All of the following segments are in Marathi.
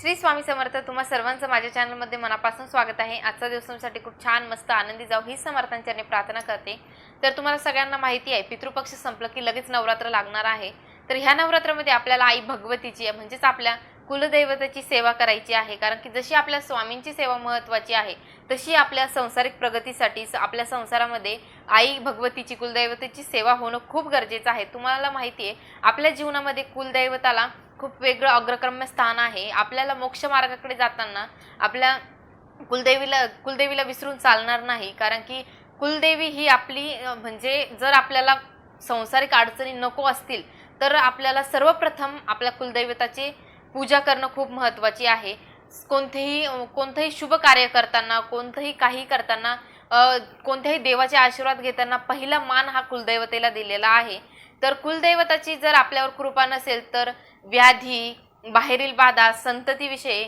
श्री स्वामी समर्थ तुम्हा सर्वांचं माझ्या चॅनलमध्ये मनापासून स्वागत आहे. आजचा दिवसांसाठी खूप छान मस्त आनंदी जाऊ ही समर्थांच्याने प्रार्थना करते. तर तुम्हाला सगळ्यांना माहिती आहे पितृपक्ष संपलं की लगेच नवरात्र लागणार आहे. तर ह्या नवरात्रामध्ये आपल्याला आई भगवतीची म्हणजेच आपल्या कुलदैवताची सेवा करायची आहे. कारण की जशी आपल्या स्वामींची सेवा महत्त्वाची आहे तशी आपल्या संसारिक प्रगतीसाठी स- आपल्या संसारामध्ये आई भगवतीची कुलदैवतेची सेवा होणं खूप गरजेचं आहे. तुम्हाला माहिती आहे आपल्या जीवनामध्ये कुलदैवताला खूप वेगळं अग्रक्रम्य स्थान आहे. आपल्याला मोक्ष मार्गाकडे जाताना आपल्या कुलदेवीला कुलदेवीला विसरून चालणार नाही. कारण की कुलदेवी ही आपली म्हणजे जर आपल्याला संसारिक अडचणी नको असतील तर आपल्याला सर्वप्रथम आपल्या कुलदैवताची पूजा करणं खूप महत्त्वाची आहे. कोणतेही कोणतंही शुभ कार्य करताना कोणतंही काही करताना कोणत्याही देवाचे आशीर्वाद घेताना पहिला मान हा कुलदैवतेला दिलेला आहे. तर कुलदैवताची जर आपल्यावर कृपा नसेल तर व्याधी बाहेरील बाधा संततीविषयी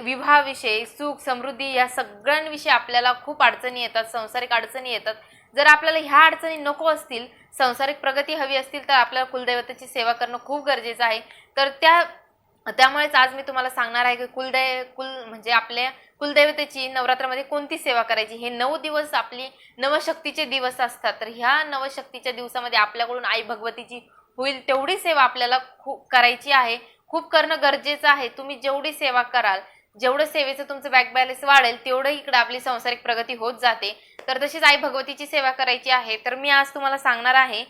विवाहाविषयी सुख समृद्धी या सगळ्यांविषयी आपल्याला खूप अडचणी येतात संसारिक अडचणी येतात. जर आपल्याला ह्या अडचणी नको असतील संसारिक प्रगती हवी असतील तर आपल्याला कुलदैवताची सेवा करणं खूप गरजेचं आहे. तर त्या त्यामुळेच आज मी तुम्हाला सांगणार आहे की कुलदै कुल म्हणजे आपल्या कुलदैवतेची नवरात्रामध्ये कोणती सेवा करायची? हे नऊ दिवस आपली नवशक्तीचे दिवस असतात. तर ह्या नवशक्तीच्या दिवसामध्ये आपल्याकडून आई भगवतीची होईल तेवढी सेवा आपल्याला खूप करायची आहे. खूप करणं गरजेचं आहे. तुम्ही जेवढी सेवा कराल जेवढं सेवेचं तुमचं बँक बॅलन्स वाढेल तेवढं इकडे आपली संसारिक प्रगती होत जाते. तर तशीच आई भगवतीची सेवा करायची आहे. तर मी आज तुम्हाला सांगणार आहे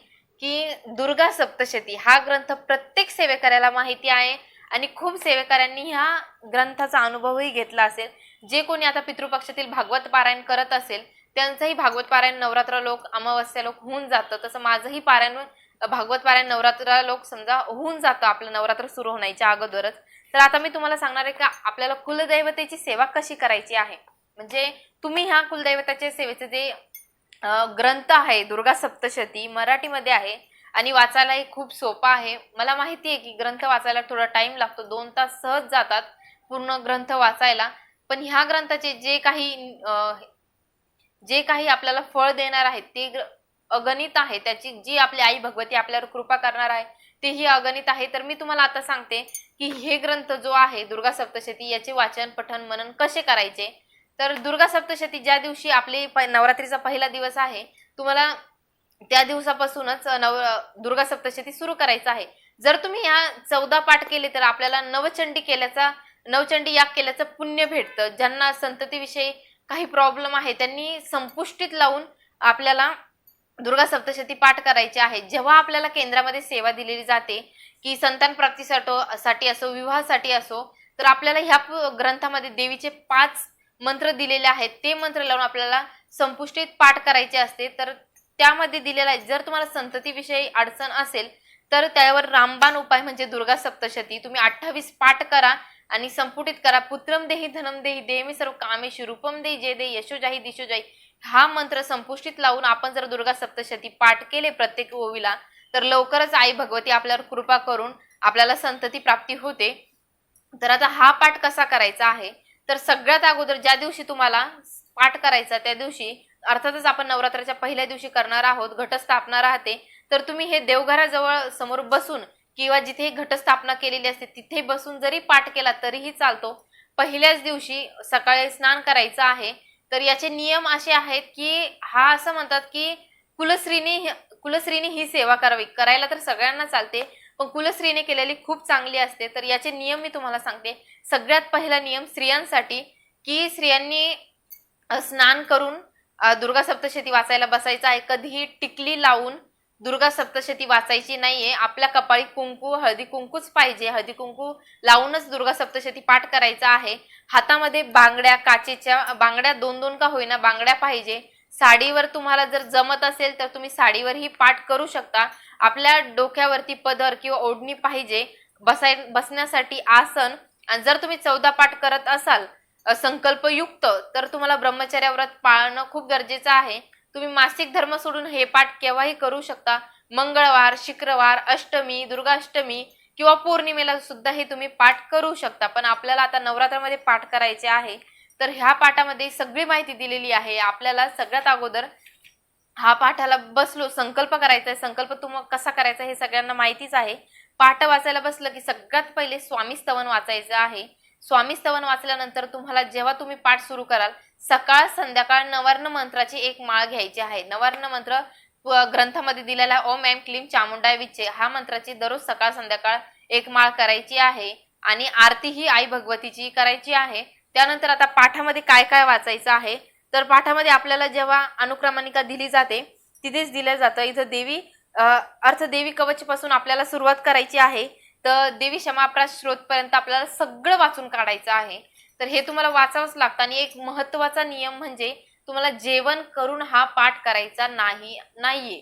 की दुर्गा सप्तशती हा ग्रंथ प्रत्येक सेवेकऱ्याला माहिती आहे आणि खूप सेवेकऱ्यांनी ह्या ग्रंथाचा अनुभवही घेतला असेल. जे कोणी आता पितृपक्षातील भागवत पारायण करत असेल त्यांचंही भागवत पारायण नवरात्र लोक अमावस्या लोक होऊन जातं. तसं माझंही पारायण भागवत पारायण नवरात्र लोक समजा होऊन जातं आपलं नवरात्र सुरू होण्याच्या अगोदरच. तर आता मी तुम्हाला सांगणार आहे का आपल्याला कुलदैवतेची सेवा कशी करायची आहे? म्हणजे तुम्ही ह्या कुलदैवताच्या सेवेचे जे ग्रंथ आहे दुर्गा सप्तशती मराठीमध्ये आहे आणि वाचायलाही खूप सोपा आहे. मला माहिती आहे की ग्रंथ वाचायला थोडा टाइम लागतो दोन तास सहज जातात पूर्ण ग्रंथ वाचायला. पण ह्या ग्रंथाचे जे काही जे काही आपल्याला फळ देणार आहेत ते ग्र- अगणित आहे. त्याची जी आपली आई भगवती आपल्यावर कृपा करणार आहे तेही अगणित आहे. तर मी तुम्हाला आता सांगते की हे ग्रंथ जो आहे दुर्गा सप्तशती याचे वाचन पठन मनन कसे करायचे? तर दुर्गा सप्तशती ज्या दिवशी आपली प- नवरात्रीचा पहिला दिवस आहे तुम्हाला त्या दिवसापासूनच नव दुर्गा सप्तशती सुरू करायचं आहे. जर तुम्ही ह्या चौदा पाठ केले तर आपल्याला नवचंडी केल्याचा नवचंडी याग केल्याचं पुण्य भेटतं. ज्यांना संततीविषयी काही प्रॉब्लेम आहे त्यांनी संपुष्टीत लावून आपल्याला दुर्गा सप्तशती पाठ करायचे आहे जेव्हा आपल्याला केंद्रामध्ये सेवा दिलेली जाते की संतान प्राप्तीसाठी साठी असो विवाहासाठी असो तर आपल्याला ह्या ग्रंथामध्ये देवीचे पाच मंत्र दिलेले आहेत. ते मंत्र लावून आपल्याला संपुष्टीत पाठ करायचे असते. तर त्यामध्ये दिलेला आहे. जर तुम्हाला संततीविषयी अडचण असेल तर त्यावर रामबाण उपाय म्हणजे दुर्गा सप्तशती. तुम्ही अठ्ठावीस पाठ करा आणि संपुटित करा. पुत्रम देही धनम देही देमी सर्व कामेशी रूपम देही जे दे यशोजाही दिशोजाही हा मंत्र संपुष्टीत लावून आपण जर दुर्गा सप्तशती पाठ केले प्रत्येक ओवीला तर लवकरच आई भगवती आपल्यावर कृपा करून आपल्याला संतती प्राप्ती होते. तर आता हा पाठ कसा करायचा आहे? तर सगळ्यात अगोदर ज्या दिवशी तुम्हाला पाठ करायचा त्या दिवशी अर्थातच आपण नवरात्राच्या पहिल्या दिवशी करणार आहोत घटस्थापना राहते तर तुम्ही हे देवघराजवळ समोर बसून किंवा जिथे घटस्थापना केलेली असते तिथे बसून जरी पाठ केला तरीही चालतो. पहिल्याच दिवशी सकाळी स्नान करायचं आहे. तर याचे नियम असे आहेत की हा असं म्हणतात की कुलश्रीने कुलश्रीने ही सेवा करावी. करायला तर सगळ्यांना चालते पण कुलश्रीने केलेली खूप चांगली असते. तर याचे नियम मी तुम्हाला सांगते. सगळ्यात पहिला नियम स्त्रियांसाठी की स्त्रियांनी स्नान करून दुर्गा सप्तशती वाचायला बसायचं. आहे कधीही टिकली लावून दुर्गा सप्तशती वाचायची नाहीये. आपल्या कपाळी कुंकू हळदी कुंकूच पाहिजे. हळदी कुंकू लावूनच दुर्गा सप्तशती पाठ करायचा आहे. हातामध्ये बांगड्या काचेच्या बांगड्या दोन दोन का होईना बांगड्या पाहिजे. साडीवर तुम्हाला जर जमत असेल तर तुम्ही साडीवरही पाठ करू शकता. आपल्या डोक्यावरती पदर किंवा ओढणी पाहिजे. बसाय बसण्यासाठी आसन. आणि जर तुम्ही चौदा पाठ करत असाल संकल्पयुक्त तर तुम्हाला ब्रह्मचर्य व्रत पाळणं खूप गरजेचं आहे. तुम्ही मासिक धर्म सोडून हे पाठ केव्हाही करू शकता. मंगळवार शुक्रवार अष्टमी दुर्गाष्टमी किंवा पौर्णिमेला सुद्धा हे तुम्ही पाठ करू शकता. पण आपल्याला आता नवरात्रामध्ये पाठ करायचे आहे. तर ह्या पाठामध्ये सगळी माहिती दिलेली आहे. आपल्याला सगळ्यात अगोदर हा पाठाला बसलो संकल्प करायचा आहे. संकल्प तुम्हाला कसा करायचा हे सगळ्यांना माहितीच आहे. पाठ वाचायला बसलं की सगळ्यात पहिले स्वामी स्तवन वाचायचं आहे. स्वामी स्तवन वाचल्यानंतर तुम्हाला जेव्हा तुम्ही पाठ सुरू कराल सकाळ संध्याकाळ नवर्ण मंत्राची एक माळ घ्यायची आहे. नवर्ण मंत्र ग्रंथामध्ये दिलेला ओम एम क्लीम चामुंडाय विचे हा मंत्राची दररोज सकाळ संध्याकाळ एक माळ करायची आहे आणि आरती ही आई भगवतीची करायची आहे. त्यानंतर आता पाठामध्ये काय काय वाचायचं आहे? तर पाठामध्ये आपल्याला जेव्हा अनुक्रमणिका दिली जाते तिथेच दिलं जातं. इथं देवी अर्थ देवी कवच पासून आपल्याला सुरुवात करायची आहे. तर देवी क्षमाप्रास श्रोतपर्यंत आपल्याला सगळं वाचून काढायचं आहे. तर हे तुम्हाला वाचावंच लागतं. आणि एक महत्त्वाचा नियम म्हणजे तुम्हाला जेवण करून हा पाठ करायचा नाही नाहीये.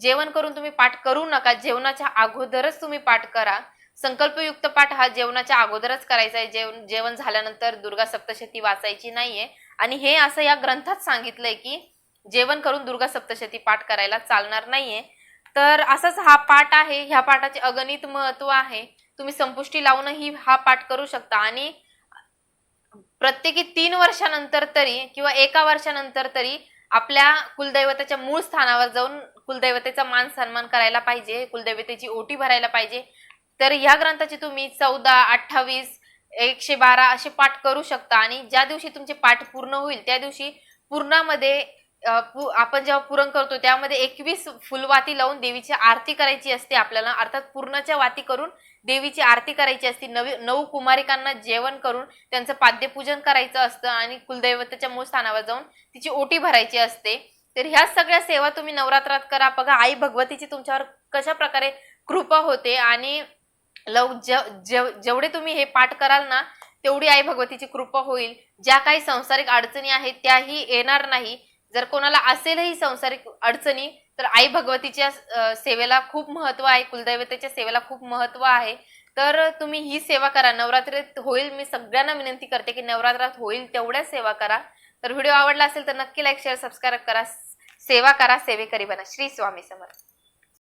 जेवण करून तुम्ही पाठ करू नका. जेवणाच्या अगोदरच तुम्ही पाठ करा. संकल्पयुक्त पाठ हा जेवणाच्या अगोदरच करायचा आहे. जेवण जेवण झाल्यानंतर दुर्गा सप्तशती वाचायची नाहीये. आणि हे असं या ग्रंथात सांगितलंय की जेवण करून दुर्गा सप्तशती पाठ करायला चालणार नाहीये. तर असाच हा पाठ आहे. ह्या पाठाचे अगणित महत्त्व आहे. तुम्ही संपुष्टी लावूनही हा पाठ करू शकता. आणि प्रत्येकी तीन वर्षानंतर तरी किंवा एका वर्षानंतर तरी आपल्या कुलदैवताच्या मूळ स्थानावर जाऊन कुलदैवतेचा मान सन्मान करायला पाहिजे कुलदैवतेची ओटी भरायला पाहिजे. तर ह्या ग्रंथाची तुम्ही चौदा अठ्ठावीस एकशे बारा असे पाठ करू शकता. आणि ज्या दिवशी तुमचे पाठ पूर्ण होईल त्या दिवशी पूर्णामध्ये आपण जेव्हा पुरण करतो त्यामध्ये एकवीस फुलवाती लावून देवीची आरती करायची असते आपल्याला. अर्थात पूर्णाच्या वाती करून देवीची आरती करायची असते. नवी नऊ कुमारिकांना जेवण करून त्यांचं पाद्यपूजन करायचं असतं आणि कुलदैवताच्या मूळ स्थानावर जाऊन तिची ओटी भरायची असते. तर ह्या सगळ्या सेवा तुम्ही नवरात्रात करा. बघा आई भगवतीची तुमच्यावर कशा प्रकारे कृपा होते आणि लव जेवढे तुम्ही हे पाठ कराल ना तेवढी आई भगवतीची कृपा होईल. ज्या काही सांसारिक अडचणी आहेत त्याही येणार नाही. जर कोणाला असेलही संसारिक अडचणी तर आई भगवतीच्या सेवेला खूप महत्त्व आहे कुलदैवतेच्या सेवेला खूप महत्त्व आहे. तर तुम्ही ही सेवा करा. नवरात्रीत होईल मी सगळ्यांना विनंती करते की नवरात्रात होईल तेवढ्या सेवा करा. तर व्हिडिओ आवडला असेल तर नक्की लाईक शेअर सबस्क्राईब करा. सेवा करा सेवेकरी बना. श्री स्वामी समर्थ.